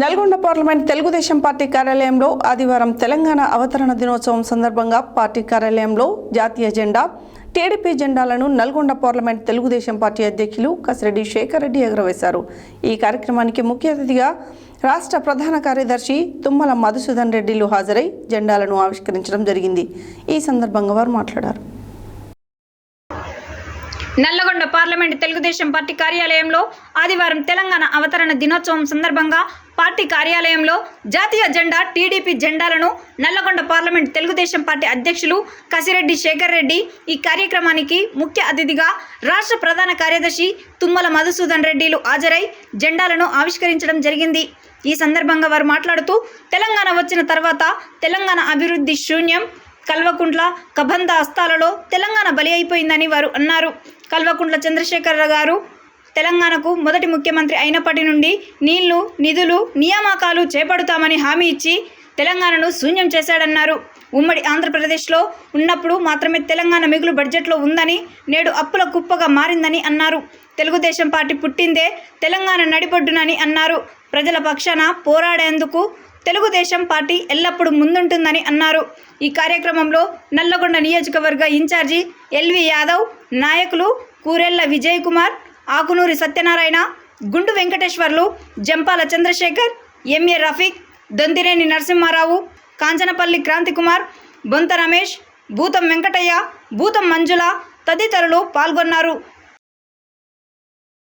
Nalgonda parliament Telugu Desam party కార్యాలయంలో ఆదివారం తెలంగాణ అవతరణ దినోత్సవం సందర్భంగా పార్టీ కార్యాలయంలో జాతీయ జెండా టీడీపీ జెండాలను నల్గొండ పార్లమెంట్ తెలుగుదేశం పార్టీ అధ్యక్షులు కసిరెడ్డి శేఖర్ రెడ్డి ఎగురవేశారు. ఈ కార్యక్రమానికి ముఖ్య అతిథిగా రాష్ట్ర ప్రధాన కార్యదర్శి తుమ్మల మధుసూదన్ రెడ్డిలు హాజరై జెండాలను ఆవిష్కరించడం జరిగింది. ఈ సందర్భంగా వారు మాట్లాడారు. నల్లగొండ పార్లమెంట్ తెలుగుదేశం పార్టీ కార్యాలయంలో ఆదివారం తెలంగాణ అవతరణ దినోత్సవం సందర్భంగా పార్టీ కార్యాలయంలో జాతీయ జెండా టీడీపీ జెండాలను నల్లగొండ పార్లమెంట్ తెలుగుదేశం పార్టీ అధ్యక్షులు కసిరెడ్డి శేఖర్ రెడ్డి ఈ కార్యక్రమానికి ముఖ్య అతిథిగా రాష్ట్ర ప్రధాన కార్యదర్శి తుమ్మల మధుసూదన్ రెడ్డిలు హాజరై జెండాలను ఆవిష్కరించడం జరిగింది. ఈ సందర్భంగా వారు మాట్లాడుతూ తెలంగాణ వచ్చిన తర్వాత తెలంగాణ అభివృద్ధి శూన్యం కల్వకుంట్ల కబంద హస్తాలలో తెలంగాణ బలి అయిపోయిందని వారు అన్నారు. కల్వకుంట్ల చంద్రశేఖర గారు తెలంగాణకు మొదటి ముఖ్యమంత్రి అయినప్పటి నుండి నీళ్ళు నిధులు నియామకాలు చేపడతామని హామీ ఇచ్చి తెలంగాణను శూన్యం చేశాడన్నారు. ఉమ్మడి ఆంధ్రప్రదేశ్లో ఉన్నప్పుడు మాత్రమే తెలంగాణ మిగులు బడ్జెట్లో ఉందని నేడు అప్పుల కుప్పగా మారిందని అన్నారు. తెలుగుదేశం పార్టీ పుట్టిందే తెలంగాణ నడిపొడ్డునని అన్నారు. ప్రజల పక్షాన పోరాడేందుకు తెలుగుదేశం పార్టీ ఎల్లప్పుడూ ముందుంటుందని అన్నారు. ఈ కార్యక్రమంలో నల్లగొండ నియోజకవర్గ ఇన్ఛార్జి ఎల్వి యాదవ్ నాయకులు కూరెళ్ళ విజయ్ కుమార్ ఆకునూరి సత్యనారాయణ గుండు వెంకటేశ్వర్లు జంపాల చంద్రశేఖర్ ఎంఏ రఫీక్ దొంతిరేని నరసింహారావు కాంచనపల్లి క్రాంతికుమార్ బొంత రమేష్ భూతం వెంకటయ్య భూతం మంజుల తదితరులు పాల్గొన్నారు.